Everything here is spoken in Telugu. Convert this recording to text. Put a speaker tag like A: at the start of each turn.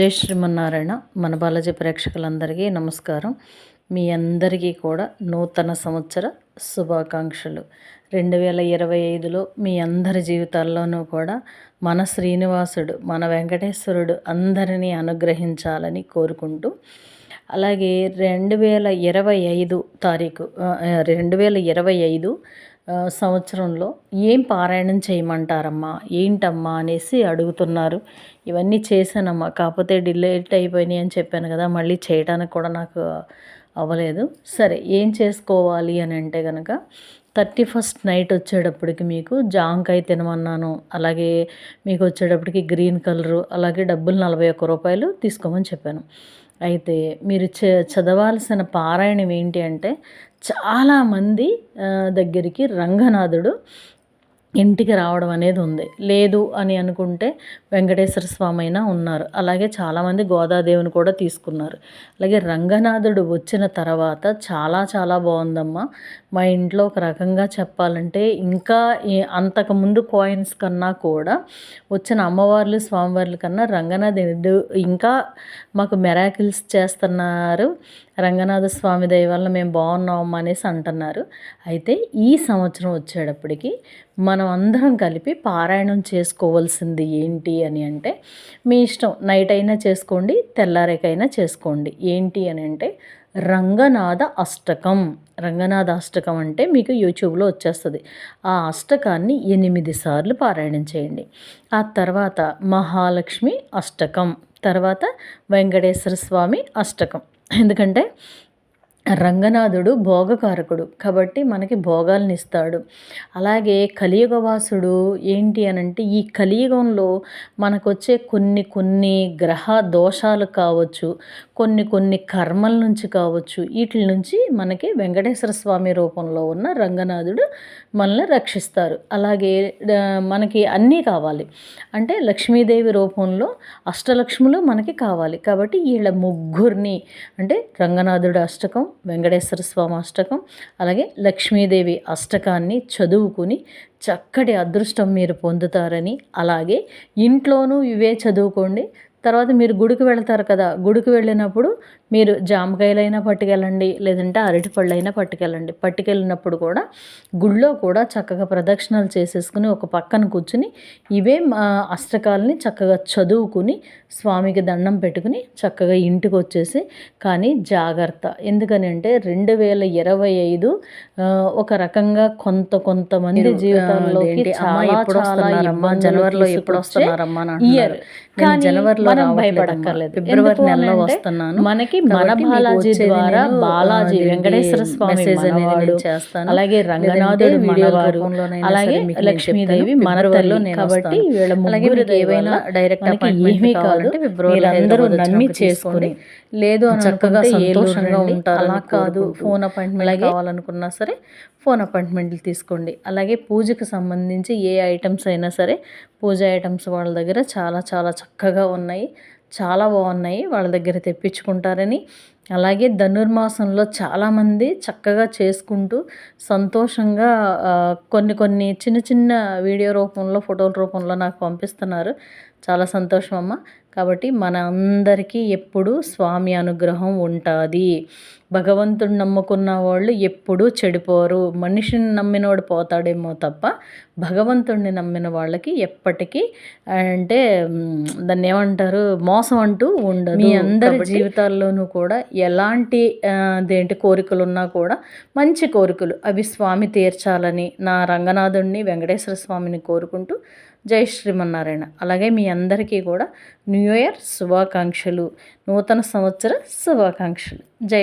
A: జై శ్రీమన్నారాయణ. మన బాలాజీ ప్రేక్షకులందరికీ నమస్కారం. మీ అందరికీ కూడా నూతన సంవత్సర శుభాకాంక్షలు. రెండు వేల ఇరవై ఐదులో మీ అందరి జీవితాల్లోనూ కూడా మన శ్రీనివాసుడు మన వెంకటేశ్వరుడు అందరినీ అనుగ్రహించాలని కోరుకుంటూ అలాగే రెండు వేల ఇరవై ఐదు తారీఖు రెండు వేల ఇరవై ఐదు సంవత్సరంలో ఏం పారాయణం చేయమంటారమ్మా? ఏంటమ్మా అనేసి అడుగుతున్నారు. ఇవన్నీ చేశానమ్మా. కాకపోతే డిలేట్ అయిపోయినాయి అని చెప్పాను కదా మళ్ళీ చేయడానికి కూడా నాకు అవ్వలేదు. సరే ఏం చేసుకోవాలి అని అంటే కనుక థర్టీ ఫస్ట్ నైట్ వచ్చేటప్పటికి మీకు జాంకాయ తినమన్నాను. అలాగే మీకు వచ్చేటప్పటికి గ్రీన్ కలరు అలాగే డబ్బులు నలభై ఒక్క రూపాయలు తీసుకోమని చెప్పాను. అయితే మీరు చ చదవాల్సిన పారాయణం ఏంటి అంటే చాలామంది దగ్గరికి రంగనాథుడు ఇంటికి రావడం అనేది ఉంది. లేదు అని అనుకుంటే వెంకటేశ్వర స్వామి అయినా ఉన్నారు. అలాగే చాలామంది గోదాదేవిని కూడా తీసుకున్నారు. అలాగే రంగనాథుడు వచ్చిన తర్వాత చాలా చాలా బాగుందమ్మా. మా ఇంట్లో ఒక రకంగా చెప్పాలంటే ఇంకా అంతకుముందు కాయిన్స్ కన్నా కూడా వచ్చిన అమ్మవార్లు స్వామివార్ల కన్నా రంగనాథుడు ఇంకా మాకు మెరాకిల్స్ చేస్తున్నారు. రంగనాథ స్వామి దయ వల్ల మేము బాగున్నాం అనేసి అంటున్నారు. అయితే ఈ సంవత్సరం వచ్చేటప్పటికి మనం అందరం కలిపి పారాయణం చేసుకోవాల్సింది ఏంటి అని అంటే మీ ఇష్టం నైట్ అయినా చేసుకోండి తెల్లారేకైనా చేసుకోండి. ఏంటి అని అంటే రంగనాథ అష్టకం. రంగనాథ అష్టకం అంటే మీకు యూట్యూబ్లో వచ్చేస్తుంది. ఆ అష్టకాన్ని ఎనిమిది సార్లు పారాయణం చేయండి. ఆ తర్వాత మహాలక్ష్మి అష్టకం తర్వాత వెంకటేశ్వర స్వామి అష్టకం. ఎందుకంటే రంగనాథుడు భోగకారకుడు. కాబట్టి మనకి భోగాలను ఇస్తాడు అలాగే కలియుగవాసుడు ఏంటి అని అంటే ఈ కలియుగంలో మనకు వచ్చే కొన్ని కొన్ని గ్రహ దోషాలు కావచ్చు కొన్ని కొన్ని కర్మల నుంచి కావచ్చు వీటి నుంచి మనకి వెంకటేశ్వర స్వామి రూపంలో ఉన్న రంగనాథుడు మనల్ని రక్షిస్తారు. అలాగే మనకి అన్నీ కావాలి. అంటే లక్ష్మీదేవి రూపంలో అష్టలక్ష్ములు మనకి కావాలి. కాబట్టి వీళ్ళ ముగ్గురిని అంటే రంగనాథుడు అష్టకం వెంకటేశ్వర స్వామి అష్టకం అలాగే లక్ష్మీదేవి అష్టకాన్ని చదువుకుని చక్కటి అదృష్టం మీరు పొందుతారని అలాగే ఇంట్లోనూ ఇవే చదువుకోండి. తర్వాత మీరు గుడికి వెళతారు కదా గుడికి వెళ్ళినప్పుడు మీరు జామకాయలైనా పట్టుకెళ్ళండి లేదంటే అరటిపళ్ళు అయినా పట్టుకెళ్ళండి. పట్టుకెళ్ళినప్పుడు కూడా గుళ్ళో కూడా చక్కగా ప్రదక్షిణలు చేసేసుకుని ఒక పక్కన కూర్చుని ఇవే అష్టకాలని చక్కగా చదువుకుని స్వామికి దండం పెట్టుకుని చక్కగా ఇంటికి వచ్చేసి కానీ జాగ్రత్త. ఎందుకని అంటే రెండు వేల ఇరవై ఐదు ఒక రకంగా కొంత కొంతమంది జీవితాల్లోకి చాలా చాలా జనవరిలో ఎప్పుడు వస్తున్నారమ్మా ఇయర్ కానీ జనవరిలో మనం భయపడక్కర్లేదు. ఫిబ్రవరి నెలలో వస్తున్నాను. మనకి మన బాలాజీ ద్వారా బాలాజీ వెంకటేశ్వర స్వామి మెసేజ్ అనేది చేస్తాను. అలాగే రంగనాథుడు వీడియో అలాగే లక్ష్మీదేవి మన తల్లి కాబట్టి వీళ్ళ ముగ్గురు ఏవైనా డైరెక్ట్ ఏమీ కాదు. అందరూ నమ్మి చేసుకొని లేదు అని చక్కగా సంతోషంగా ఉంటారు అలా కాదు. ఫోన్ అపాయింట్మెంట్ కావాలనుకున్నా సరే ఫోన్ అపాయింట్మెంట్లు తీసుకోండి. అలాగే పూజకు సంబంధించి ఏ ఐటమ్స్ అయినా సరే పూజ ఐటమ్స్ వాళ్ళ దగ్గర చాలా చాలా చక్కగా ఉన్నాయి చాలా బాగున్నాయి వాళ్ళ దగ్గర తెప్పించుకుంటారని. అలాగే ధనుర్మాసంలో చాలామంది చక్కగా చేసుకుంటూ సంతోషంగా కొన్ని కొన్ని చిన్న చిన్న వీడియో రూపంలో ఫోటోల రూపంలో నాకు పంపిస్తున్నారు. చాలా సంతోషం అమ్మ కాబట్టి మన అందరికీ ఎప్పుడూ స్వామి అనుగ్రహం ఉంటుంది. భగవంతుడు నమ్ముకున్న వాళ్ళు ఎప్పుడూ చెడిపోరు. మనిషిని నమ్మినోడు పోతాడేమో తప్ప భగవంతుడిని నమ్మిన వాళ్ళకి ఎప్పటికీ అంటే దాన్ని ఏమంటారు మోసం అంటూ ఉండదు. మీ అందరి జీవితాల్లోనూ కూడా ఎలాంటి దేంటి కోరికలు ఉన్నా కూడా మంచి కోరికలు అవి స్వామి తీర్చాలని నా రంగనాథుడిని వెంకటేశ్వర స్వామిని కోరుకుంటూ జై శ్రీమన్నారాయణ. అలాగే మీ అందరికీ కూడా న్యూ ఇయర్ శుభాకాంక్షలు. నూతన సంవత్సర శుభాకాంక్షలు. జై